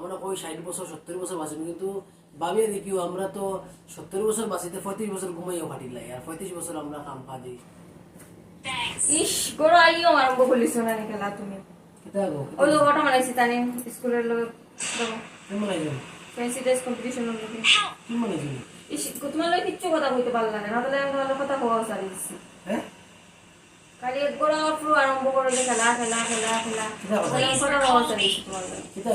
আমরা কই ষাট বছর সত্তর বছর বাঁচব কিন্তু ভাবিয়ে দেখিও আমরা তো সত্তর বছর বাঁচিতে পঁয়ত্রিশ বছর ঘুমাইও লাগে আর পঁয়ত্রিশ বছর আমরা কাম ইস গরো আইও আরম্ভ করলিস না খেলা তুমি? কেটা গো ওই তো মানাইছি তানি স্কুলের লোক কি মানাইছেন ফ্যান্সি ড্রেস কম্পিটিশন লোক কি মানাইছেন ইস তোমার লোক কিচ্ছু কথা কইতে পারলা না তাহলে আমি তোমার কথা সারি হ্যাঁ গোড়া আরম্ভ করে খেলা খেলা খেলা খেলা। কথা সারি তোমার কেটা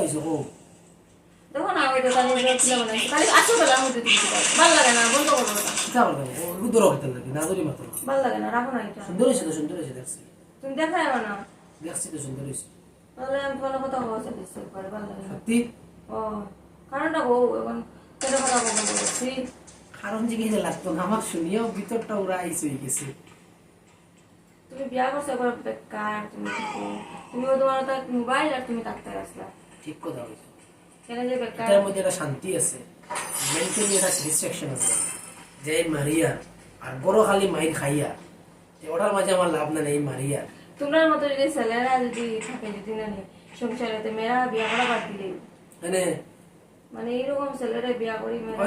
দেখো না ওই তো তানি ছিল বানাইছি খালি আসো খেলা আমি তো দিচ্ছি ভালো লাগে না বন্ধ করো ওটা কেটা বলতে ও লাগে না দূরই মাত্র ভালো লাগে না রাখো না এটা। সুন্দর হয়েছে তো সুন্দর হয়েছে দেখছি। তুমি দেখাই না। দেখছি তো সুন্দর হয়েছে। তাহলে আমি তোমার কথা ভালো লাগে সত্যি? ও কারণটা বউ এখন কেটে কথা বলব বলেছি। কারণ জিজ্ঞেস লাগতো না আমার শুনিয়াও ভিতরটা ওরা আইস হয়ে গেছে। তুমি বিয়া করছ একবার বেকার তুমি তুমি তোমার মোবাইল আর তুমি থাকতে আসলা। ঠিক কথা হয়েছে মধ্যে একটা শান্তি আছে। মেন্টালি একটা স্যাটিসফ্যাকশন আছে। যে মারিয়া আর বড় খালি মাইর খাইয়া ওটার মাঝে আমার লাভ না নেই মারিয়া। তোমার মতো যদি ছেলেরা যদি থাকে যদি না নি সংসারে মেয়েরা বিয়া করা বাদ দিলে মানে মানে এইরকম ছেলেরা বিয়া করি মানে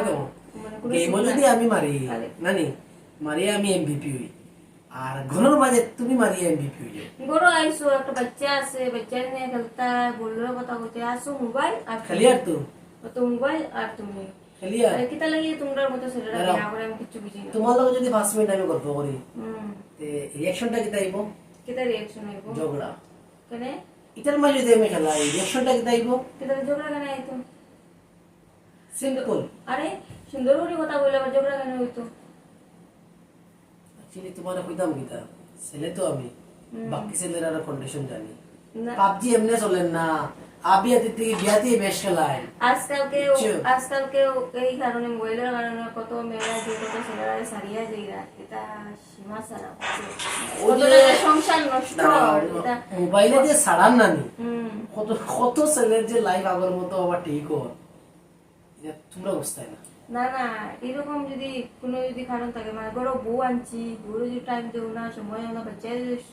সুখ যদি আমি মারি নানি মারিয়া আমি এমভিপি হই। আর ঘরের মাঝে তুমি মারিয়া এমভিপি হই যাও। বড় আইসো একটা বাচ্চা আছে বাচ্চা নিয়ে খেলতা বলল কথা বলতে আসো মোবাইল আর খালি আর তো। তো মোবাইল আর তুমি। খালি আর কিতা লাগিয়ে তোমরা মতো ছেলেরা? করে আমি কিচ্ছু বুঝি না। তোমার লগে যদি পাঁচ মিনিট আমি গল্প করি হুম। রিয়াকশনটা কি তাইব কিতা রিয়াকশন হইব ঝগড়া। কেন? এটার মাঝে যদি আমি খেলাই রিয়াকশনটা কি তাইব কিতা ঝগড়া কেন আইতো? সিম্পল আরে সুন্দর করে কথা বললে আবার ঝগড়া কেন হইতো? অ্যাকচুয়ালি তোমার কইতাম কিতা ছেলে তো আমি। বাকি ছেলের আর কন্ডিশন জানি। পাবজি এমনি চলেন না। আবি আদি থেকে বিয়াতে বেশ খেলায়। আজকালকে বুঝছ? আজকালকে এই কারণে মোবাইলের কারণে কত মেয়েরা যে কত ছেলেরা সারিয়া যাইরা এটা সীমা যে- যে সংসার নষ্ট। এটা মোবাইলে যে ছাড়ান নানি হুম। কত কত ছেলের যে লাইফ আগের মতো আবার ঠিক হয় তোমরা বুঝতে না। না না এরকম যদি কোনো যদি কারণ থাকে মানে বড় বউ আনছি বউ যদি টাইম দেবো না সময় না বাচ্চা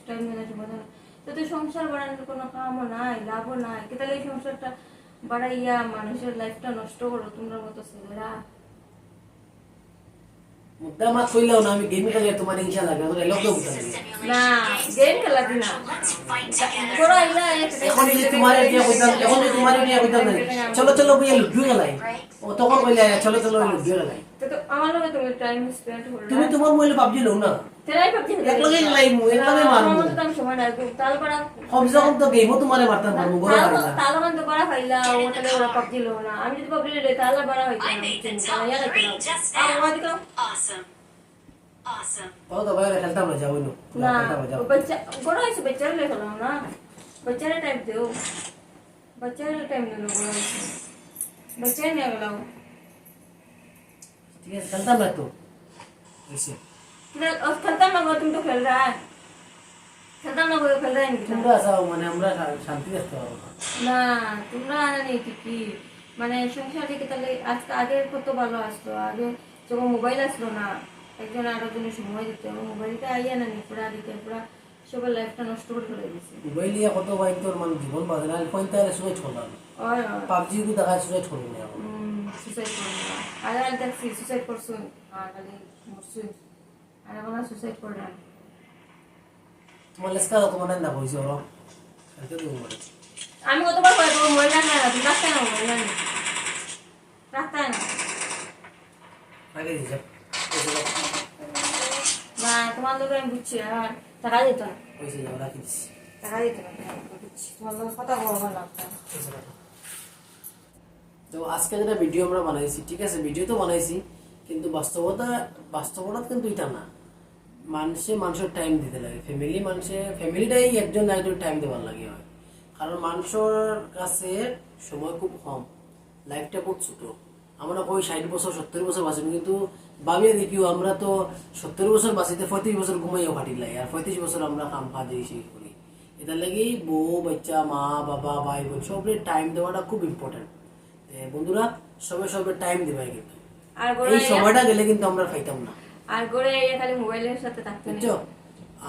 টাইম দেয় না সময় না তো সংসার বাড়ানোর কোনো কামও নাই লাভও নাই কেতালে এই সংসারটা বাড়াইয়া মানুষের লাইফটা নষ্ট করো তোমরা মতো ছেলেরা মুদ্দা মা কইলেও না আমি গেম খেলে তোমার হিংসা লাগে তোর এলোকেও বুঝতে না গেম খেলা দিন না। বড় আইলা এখন যদি তোমার নিয়ে কইতাম এখন যদি তোমার নিয়ে কইতাম না চলো চলো বইয়া লুডু খেলাই। ও তখন কইলা চলো চলো লুডু খেলাই। তো তো আমার লগে তুমি টাইম স্পেন্ড হল তুমি তোমার মোবাইলে পাবজি লও না? তেরাই পাবজি একলগে খেলাইমু একলগে মারমু। আমার তো আমি কমসে কম তো গেমও তোমারে মারতাম পারব গরো পারি না তালা মান তো পারা খাইলা ও তাহলে ওরা পাবজি লো না। আমি যদি পাবজি লে তালা পারা হইতো না। The ইয়া না। just আর ওয়া now. দিকো Awesome. Awesome. ও তো বাইরে খেলতাম না যাও না। না না বাচ্চা বড় হইছে বাচ্চারে লে খেলাম না। বাচ্চারে টাইম দেও। বাচ্চারে টাইম দিলো বড় হইছে বাচ্চারে নিয়ে গেলাম। ঠিক আছে খেলতাম না তো। খেলতাম না তুমি তো খেল রা খেলতাম না গো, খেল রা নাকি তোমরা আসাও মানে আমরা শান্তি দেখতে পারব না তোমরা নেই ঠিকই মানে সংসারে কি তাহলে আজকে আগে কত ভালো আসতো? আগে যখন মোবাইল আসলো না একজন আরও জনের সময় দিতে হবে। মোবাইলটা আইয়া না নি পুরা দিতে পুরা সবার লাইফটা নষ্ট করে ফেলে দিছে। মোবাইল নিয়ে কত বাইক তোর মানে জীবন বাঁধে না। ওই ওই পাবজি কু দেখা সুযোগ ছড়ি না। সুসাইড করব আগে আমি দেখছি সুসাইড করছুন আর খালি মরছুন আর এখন সুসাইড করে না। তোমার লেসকা তোমার না তো মোবাইল আমি কতবার করে তোমার মোবাইল রাখতে না তুমি না মোবাইল জানি রাখতে না আগে দিছে বা তোমার লোক আমি বুঝছি আর টাকা দিত না হইছে যাও রাখি দিছি টাকা দিত না বুঝছি তোমার লোক কথা বলব না। তো আজকে যেটা ভিডিও আমরা বানাইছি ঠিক আছে ভিডিও তো বানাইছি কিন্তু বাস্তবতা বাস্তবতা কিন্তু এটা না মানুষে মানুষের টাইম দিতে লাগে। ফ্যামিলি মানুষে ফ্যামিলিটাই একজন না একজন টাইম দেওয়ার লাগে হয়। কারণ মানুষের কাছে সময় খুব কম। লাইফটা খুব ছোট। আমরা কই ষাট বছর সত্তর বছর বাঁচব কিন্তু ভাবিয়ে দেখিও আমরা তো সত্তর বছর বাঁচিতে পঁয়ত্রিশ বছর ঘুমাইও ফাটিল লাগে আর পঁয়ত্রিশ বছর আমরা কাম কাজ সেই করি। এটার লাগে বউ বাচ্চা মা বাবা ভাই বোন সবরে টাইম দেওয়াটা খুব ইম্পর্টেন্ট বন্ধুরা সবাই সবাই টাইম দেবে কিন্তু। এই সময়টা গেলে কিন্তু আমরা পাইতাম না। আর গড়ে এই খালি মোবাইলের সাথে থাকতে নেই।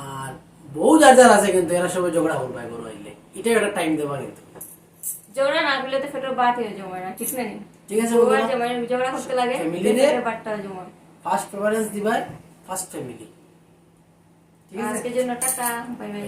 আর বউ যার যার আছে কিন্তু এরা সবাই ঝগড়া করবে গরু আইলে এটাই একটা টাইম দেবা কিন্তু। ঝগড়া না করলে তো ফেটো বাট হয়ে জমায় না ঠিক না ঠিক আছে বন্ধুরা ঝগড়া করতে লাগে ফ্যামিলি রে- বাটটা জমায় ফার্স্ট প্রেফারেন্স দিবা ফার্স্ট ফ্যামিলি ঠিক আছে? আজকের জন্য টাটা বাই বাই